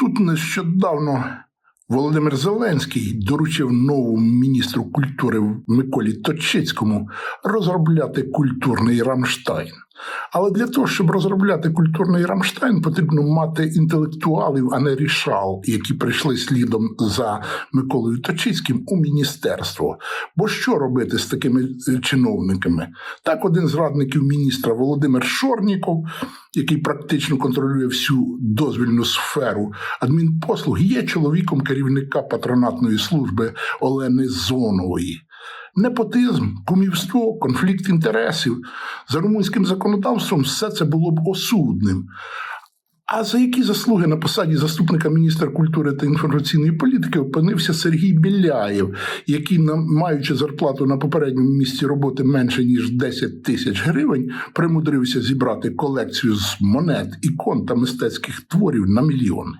Тут нещодавно Володимир Зеленський доручив новому міністру культури Миколі Точицькому розробляти культурний Рамштайн. Але для того, щоб розробляти культурний Рамштайн, потрібно мати інтелектуалів, а не рішал, які прийшли слідом за Миколою Точицьким у міністерство. Бо що робити з такими е, чиновниками? Так, один з радників міністра Володимир Шорніков, який практично контролює всю дозвільну сферу адмінпослуг, є чоловіком керівника патронатної служби Олени Зонової. Непотизм, кумівство, конфлікт інтересів за румунським законодавством все це було б осудним. А за які заслуги на посаді заступника міністра культури та інформаційної політики опинився Сергій Біляєв, який, маючи зарплату на попередньому місці роботи менше ніж 10 тисяч гривень, примудрився зібрати колекцію з монет, ікон та мистецьких творів на мільйони.